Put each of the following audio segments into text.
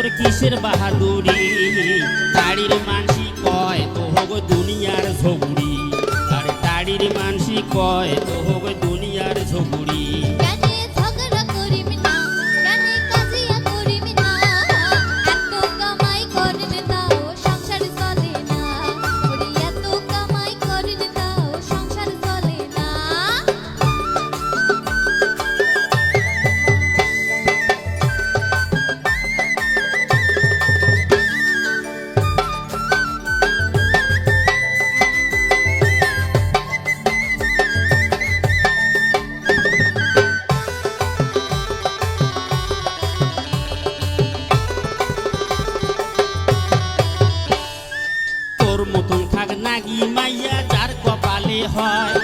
তোর কিসের বাহাদুরি? তাড়ির মানসি কয় তো হোক দুনিয়ার ঝগুড়ি আর তাড়ির মানসি কয় তো হোক দুনিয়ার ঝগুড়ি হয়।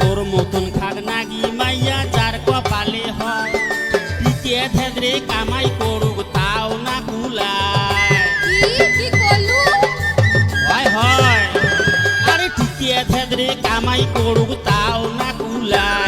তোর মতন খাক নাগি মাইয়া যার কপালে হয়। পিটিয়ে ধেদরে কামাই করুক তাও না কুলায়। হয় আরে টিকিয়ে ধেদরে কামাই করুক তাও না কুলায়।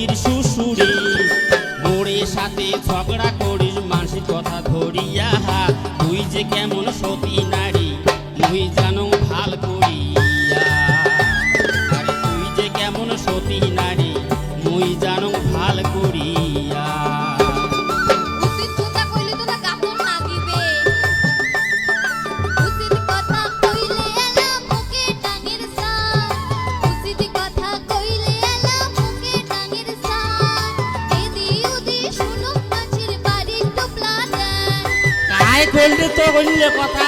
ফকির শুশুরি মোড়ে সাথে ঝগড়া করিস মানসিক কথা ধরিয়া তুই যে কেমন সতী নাই করলে তো হইলে কথা।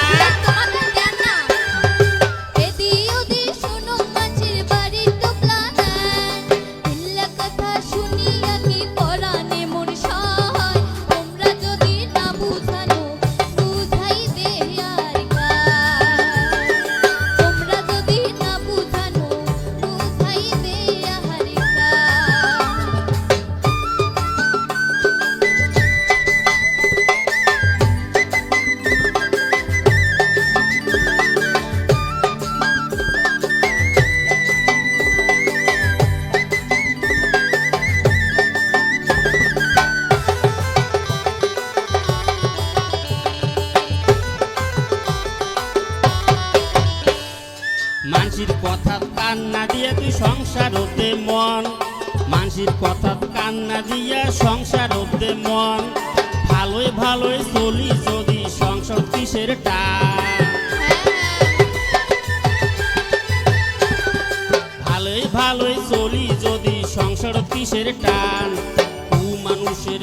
মানসির কথা কান্না দিয়া তুই সংসার হতে মন? মানসির কথা কান্না দিয়া সংসার হতে মন। ভালোই ভালোই চলি যদি সংসার কিসের টা ভালোই ভালোই চলি যদি সংসার কিসের টান? মানুষের